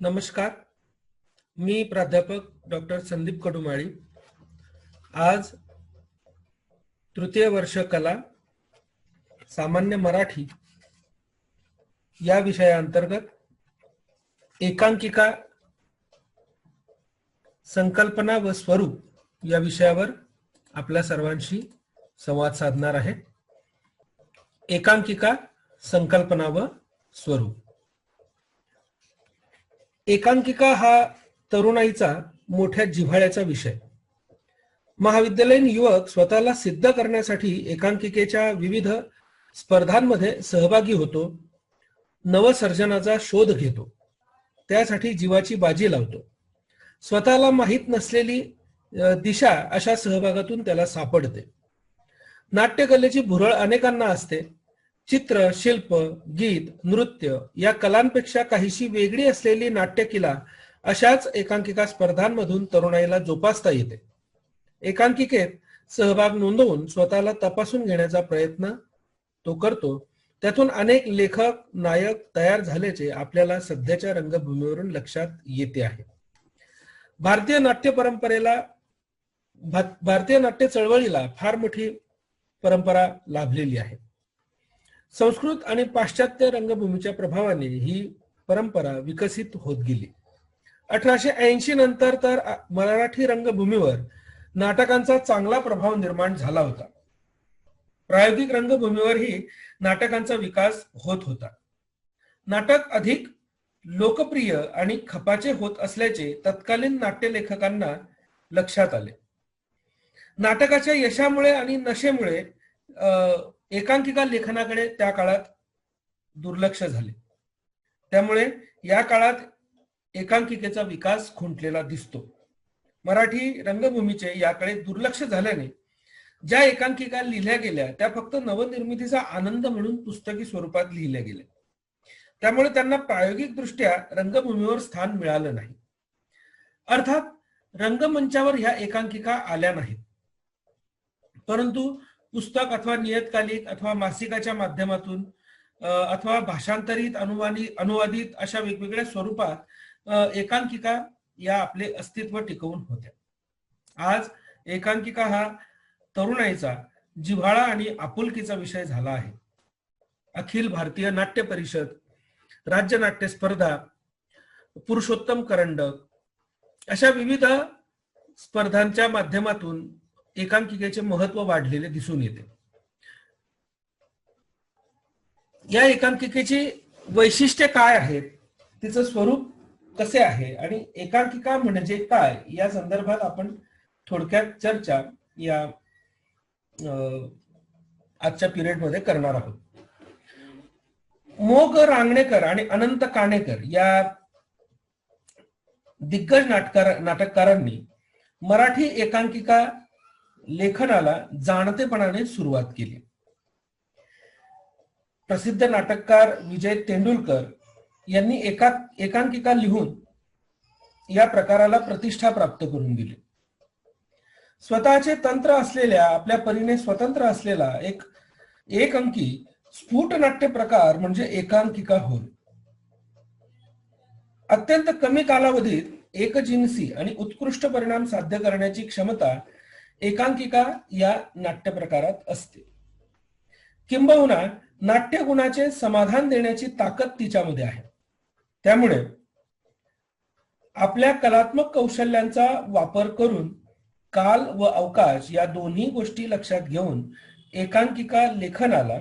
नमस्कार. मी प्राध्यापक डॉक्टर संदीप कडुमाळी. आज तृतीय वर्ष कला सामान्य मराठी या विषयाअंतर्गत एकांकिका संकल्पना व स्वरूप या विषयावर आपल्या सर्वांशी संवाद साधणार आहे. एकांकिका संकल्पना व स्वरूप. एकांकिका हा तरुणाईचा मोठ्या जिव्हाळ्याचा विषय. महाविद्यालयीन युवक स्वतःला सिद्ध करण्यासाठी एकांकिकेच्या विविध स्पर्धांमध्ये सहभागी होतो नवसर्जनाचा शोध घेतो त्यासाठी जीवाची बाजी लावतो. स्वतःला माहीत नसलेली दिशा अशा सहभागातून त्याला सापडते. नाट्यकलेची भुरळ अनेकांना असते. चित्र शिल्प गीत नृत्य या कलांपेक्षा काहीशी वेगळी असलेली नाट्यकिला अशाच एकांकिका स्पर्धांमधून तरुणाईला जोपासता येते. एकांकिकेत सहभाग नोंदवून स्वतःला तपासून घेण्याचा प्रयत्न तो करतो. त्यातून अनेक लेखक नायक तयार झाल्याचे आपल्याला सध्याच्या रंगभूमीवरून लक्षात येते आहे. भारतीय नाट्य परंपरेला भारतीय नाट्य चळवळीला फार मोठी परंपरा लाभलेली आहे. संस्कृत आणि पाश्चात्य रंगभूमीच्या प्रभावाने ही परंपरा विकसित होत गेली. अठराशे ऐंशी नंतर तर मराठी रंगभूमीवर नाटकांचा चांगला प्रभाव निर्माण झाला होता. प्रायोगिक रंगभूमीवरही नाटकांचा विकास होत होता. नाटक अधिक लोकप्रिय आणि खपाचे होत असल्याचे तत्कालीन नाट्यलेखकांना लक्षात आले. नाटकाच्या यशामुळे आणि नशेमुळे एकांकिका लेखनाकडे त्या काळात दुर्लक्ष झाले. त्यामुळे या काळात एकांकिकेचा विकास खुंटलेला दिसतो. मराठी रंगभूमीचे याकडे दुर्लक्ष झाल्याने ज्या एकांकिका लिहिल्या गेल्या त्या फक्त नवनिर्मितीचा आनंद म्हणून पुस्तकी स्वरूपात लिहिल्या गेल्या. त्यामुळे त्यांना प्रायोगिक दृष्ट्या रंगभूमीवर स्थान मिळालं नाही. अर्थात रंगमंचावर ह्या एकांकिका आल्या नाहीत. परंतु पुस्तक अथवा नियतकालिक अथवा मासिकाच्या माध्यमातून अथवा भाषांतरित अनुवादित अनुवादित अशा वेगवेगळ्या स्वरूपात एकांकिका या आपले अस्तित्व टिकवून होत्या. आज एकांकिका हा तरुणाईचा जिव्हाळा आणि आपुलकीचा विषय झाला आहे. अखिल भारतीय नाट्य परिषद राज्य नाट्य स्पर्धा पुरुषोत्तम करंडक अशा विविध स्पर्धांच्या माध्यमातून एकांकिकेचे महत्त्व वाढलेले दिसून येते. या एकांकिकेची वैशिष्ट्य काय आहेत? तिचं स्वरूप कसे आहे? आणि एकांकिका म्हणजे काय? या संदर्भात आपण थोडक्यात चर्चा या आजच्या पिरियडमध्ये करणार आहोत. मोग रांगणेकर आणि अनंत काणेकर या दिग्गज नाटकार नाटककारांनी मराठी एकांकिका लेखनाला जाणतेपणाने सुरुवात केली. प्रसिद्ध नाटककार विजय तेंडुलकर यांनी एका एकांकिका लिहून या प्रकाराला प्रतिष्ठा प्राप्त करून दिली. स्वतःचे तंत्र असलेल्या आपल्या परीने स्वतंत्र असलेला एक एक अंकी स्फुट नाट्य प्रकार म्हणजे एकांकिका होय. अत्यंत कमी कालावधीत एकजिन्सी आणि उत्कृष्ट परिणाम साध्य करण्याची क्षमता एकांकिका या नाट्य प्रकारात असते. किंबहुना नाट्य गुणाचे समाधान देण्याची ताकद तिच्यामध्ये आहे. त्यामुळे आपल्या कलात्मक कौशल्यांचा वापर करून काल व अवकाश या दोन्ही गोष्टी लक्षात घेऊन एकांकिका लेखनाला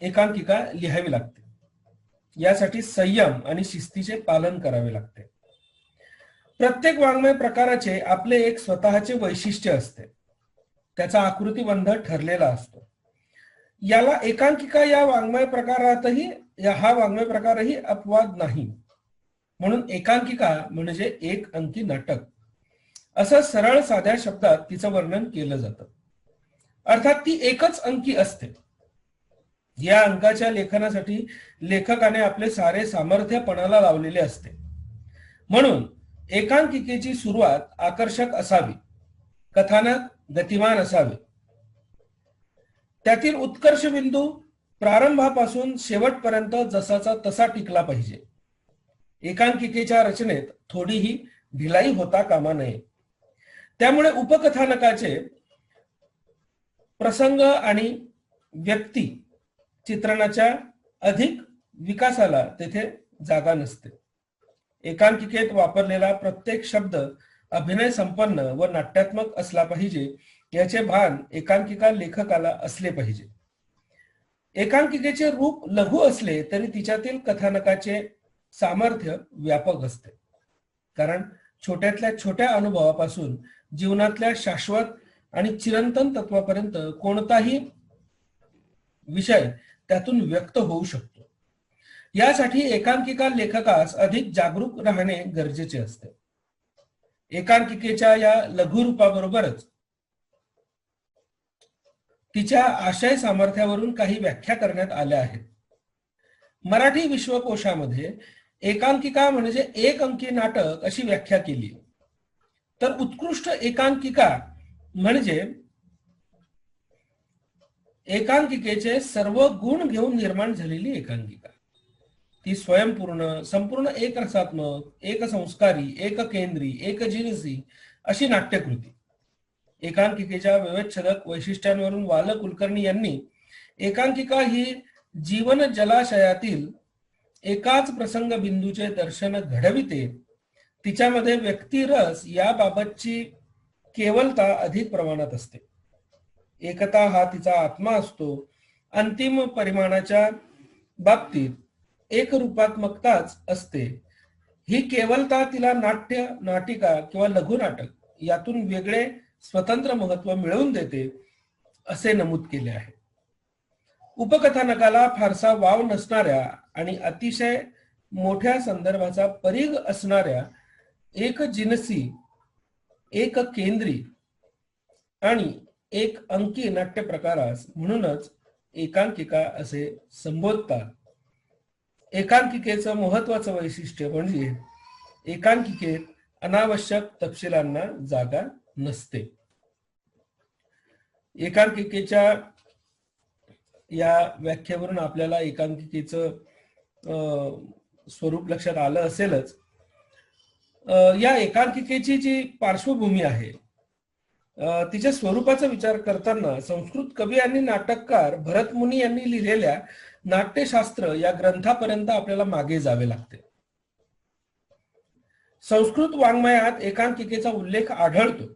एकांकिका लिहावी लागते. यासाठी संयम आणि शिस्तीचे पालन करावे लागते. प्रत्येक वाङ्मय प्रकाराचे आपले एक स्वतःचे वैशिष्ट्य असते. त्याचा आकृतीबंध ठरलेला असतो. याला एकांकिका या वाङ्मय प्रकारातही हा वाङ्मय प्रकारही अपवाद नाही. म्हणून एकांकिका म्हणजे एक अंकी नाटक. असं सरळ साध्या शब्दात तिचं वर्णन केलं जातं. अर्थात ती एकच अंकी असते. या अंकाच्या लेखनासाठी लेखकाने आपले सारे सामर्थ्य पणाला लावलेले असते. म्हणून एकांकिकेची सुरुवात आकर्षक असावी. कथानक गतिमान असावे. त्यातील उत्कर्ष बिंदू प्रारंभापासून शेवटपर्यंत जसाचा तसा टिकला पाहिजे. एकांकिकेच्या रचनेत थोडीही ढिलाई होता कामा नये. त्यामुळे उपकथानकाचे प्रसंग आणि व्यक्ती चित्रणाच्या अधिक विकासाला तेथे जागा नसते. एकांकिकेत वापरलेला प्रत्येक शब्द अभिनय संपन्न व नाट्यात्मक असला पाहिजे याचे भान एकांकिका लेखकाला असले पाहिजे. एकांकिकेचे रूप लघु असले तरी तिच्यातील कथानकाचे सामर्थ्य व्यापक असते. कारण छोट्यातल्या छोट्या अनुभवापासून जीवनातल्या शाश्वत आणि चिरंतन तत्वापर्यंत कोणताही विषय त्यातून व्यक्त होऊ शकतो. यासाठी एकांकिका लेखकास अधिक जागरूक राहणे गरजेचे असते. एकांकिकेच्या या लघुरूपाबरोबरच तिच्या आशय सामर्थ्यावरून काही व्याख्या करण्यात आल्या आहेत. मराठी विश्वकोशामध्ये एकांकिका म्हणजे एक अंकी नाटक अशी व्याख्या केली. तर उत्कृष्ट एकांकिका म्हणजे एकांकिकेचे सर्व गुण घेऊन निर्माण झालेली एकांकिका. ती स्वयंपूर्ण संपूर्ण एक रसात्मक एक संस्कारी एक केंद्री एक जिनसी अशी नाट्यकृती. एकांकिकेच्या व्यवच्छेदक वैशिष्ट्यांवरून वाल कुलकर्णी यांनी एकांकिका ही जीवन जलाशयातील एकाच प्रसंग बिंदूचे दर्शन घडविते. तिच्यामध्ये व्यक्तिरस याबाबतची केवलता अधिक प्रमाणात असते. एकता हा तिचा आत्मा असतो. अंतिम परिमाणाच्या बाबतीत एक रूपात्मकताच असते. ही केवलता तिला नाट्य नाटिका किंवा लघुनाटक यातून वेगळे स्वतंत्र महत्त्व मिळवून देते असे नमूद केले आहे. उपकथानकाला फारसा वाव नसणाऱ्या आणि अतिशय मोठ्या संदर्भाचा परीघ असणाऱ्या एक जिनसी एक केंद्री आणि एक अंकी नाट्य प्रकारास म्हणूनच एकांकिका असे संबोधतात. एकांकिकेचं महत्वाचं वैशिष्ट्य म्हणजे एकांकिकेत अनावश्यक तपशिलांना जागा नसते. एकांकिकेच्या या व्याख्येवरून आपल्याला एकांकिकेचं स्वरूप लक्षात आलं असेलच. या एकांकिकेची जी पार्श्वभूमी आहे तिच्या स्वरूपाचा विचार करताना संस्कृत कवी आणि नाटककार भरतमुनी यांनी लिहिलेल्या नाट्यशास्त्र या ग्रंथापर्यंत आपल्याला मागे जावे लागते. संस्कृत वाङ्मयात एकांकिकेचा उल्लेख आढळतो.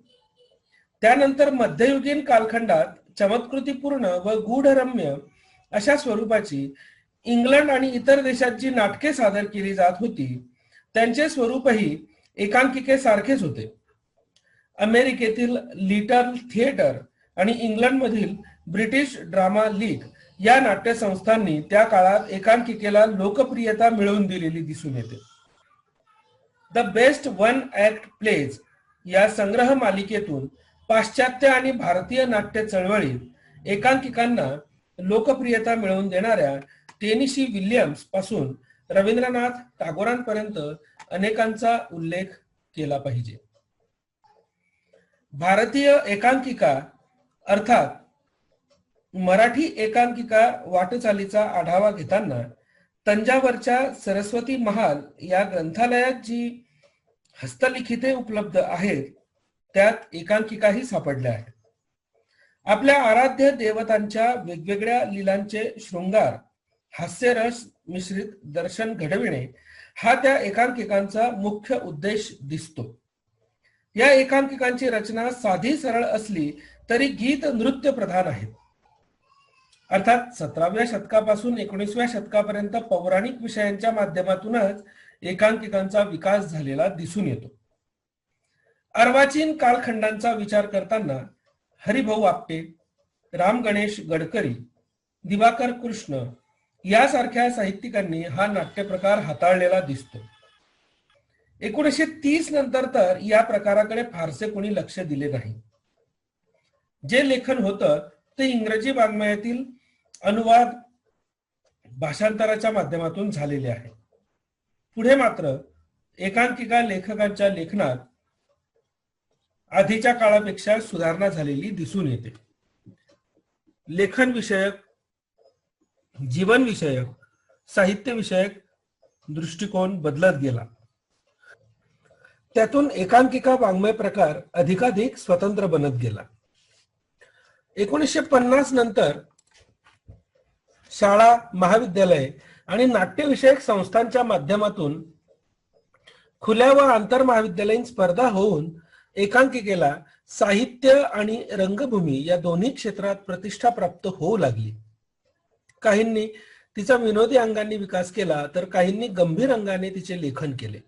त्यानंतर मध्ययुगीन कालखंडात चमत्कृतीपूर्ण व गूढरम्य अशा स्वरूपाची इंग्लंड आणि इतर देशात जी नाटके सादर केली जात होती त्यांचे स्वरूपही एकांकिके सारखेच होते. अमेरिकेतील लिटल थिएटर आणि इंग्लंडमधील ब्रिटिश ड्रामा लीग या नाट्यसंस्थांनी त्या काळात एकांकिकेला लोकप्रियता मिळवून दिलेली दिसून येते. The best one act plays या संग्रह मालिकेतून पाश्चात्य आणि भारतीय नाट्य चळवळीत एकांकिकांना लोकप्रियता मिळवून देणाऱ्या टेनिशी विल्यम्सपासून रवींद्रनाथ टागोरांपर्यंत अनेकांचा उल्लेख केला पाहिजे. भारतीय एकांकिका अर्थात मराठी एकांकिका वाटचालीचा आढावा घेताना तंजावरच्या सरस्वती महाल या ग्रंथालयात जी हस्तलिखिते उपलब्ध आहेत त्यात एकांकिकाही सापडल्या आहेत. आपल्या आराध्य देवतांच्या वेगवेगळ्या लिलांचे शृंगार हास्यरस मिश्रित दर्शन घडविणे हा त्या एकांकिकांचा मुख्य उद्देश दिसतो. या एकांकिकांची रचना साधी सरळ असली तरी गीत नृत्य प्रधान आहेत. अर्थात सतराव्या शतकापासून एकोणीसव्या शतकापर्यंत पौराणिक विषयांच्या माध्यमातूनच एकांकिकांचा विकास झालेला दिसून येतो. अर्वाचीन कालखंडांचा विचार करताना हरिभाऊ आपटे राम गणेश गडकरी दिवाकर कृष्ण यासारख्या साहित्यिकांनी हा नाट्यप्रकार हाताळलेला दिसतो. एकोणीसशे तीस नंतर तर या प्रकाराकडे फारसे कोणी लक्ष दिले नाही. जे लेखन होतं ते इंग्रजी वाङ्मयातील अनुवाद भाषांतराच्या माध्यमातून झालेले आहे. पुढे मात्र एकांकिका लेखकांच्या लेखनात आधीच्या काळापेक्षा सुधारणा झालेली दिसून येते. लेखन विषयक जीवन विषयक साहित्य विषयक दृष्टिकोन बदलत गेला. त्यातून एकांकिका वाङ्मय प्रकार अधिकाधिक स्वतंत्र बनत गेला. एकोणीसशे पन्नास नंतर शाळा महाविद्यालय आणि नाट्यविषयक संस्थांच्या माध्यमातून खुल्या व आंतर महाविद्यालयीन स्पर्धा होऊन एकांकिकेला साहित्य आणि रंगभूमी या दोन्ही क्षेत्रात प्रतिष्ठा प्राप्त होऊ लागली. काहींनी तिचा विनोदी अंगांनी विकास केला तर काहींनी गंभीर अंगाने तिचे लेखन केले.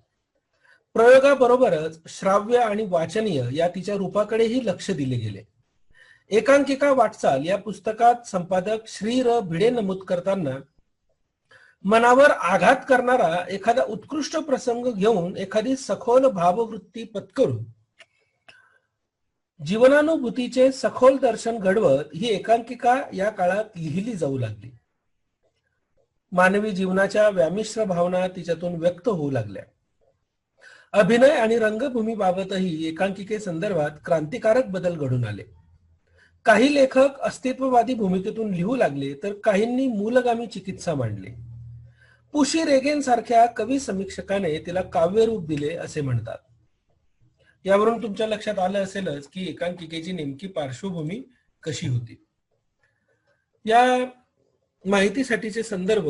प्रयोगाबरोबरच श्राव्य आणि वाचनीय या तिच्या रूपाकडेही लक्ष दिले गेले. एकांकिका वाटचाल या पुस्तकात संपादक श्री र भिडे नमूद करताना मनावर आघात करणारा एखादा उत्कृष्ट प्रसंग घेऊन एखादी सखोल भाववृत्ती पत्करून जीवनानुभूतीचे सखोल दर्शन घडवत ही एकांकिका या काळात लिहिली जाऊ लागली. मानवी जीवनाच्या व्यामिश्र भावना तिच्यातून व्यक्त होऊ लागल्या. अभिनय आणि रंगभूमीबाबतही एकांकिके संदर्भात क्रांतिकारक बदल घडून आले. काही लेखक अस्तित्ववादी भूमिकेतून लिहू लागले तर काहींनी मूलगामी चिकित्सा मांडली. पुशी रेगेन सारख्या कवी समीक्षकाने तिला काव्यरूप दिले असे म्हणतात. यावरून तुमच्या लक्षात आलं असेलच की एकांकिकेची नेमकी पार्श्वभूमी कशी होती. या माहितीसाठीचे संदर्भ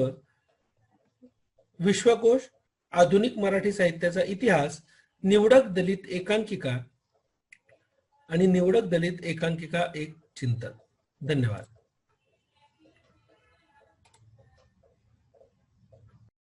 विश्वकोश आधुनिक मराठी साहित्याचा इतिहास निवडक दलित एकांकिका आणि निवडक दलित एकांकिका एक चिंतन. धन्यवाद.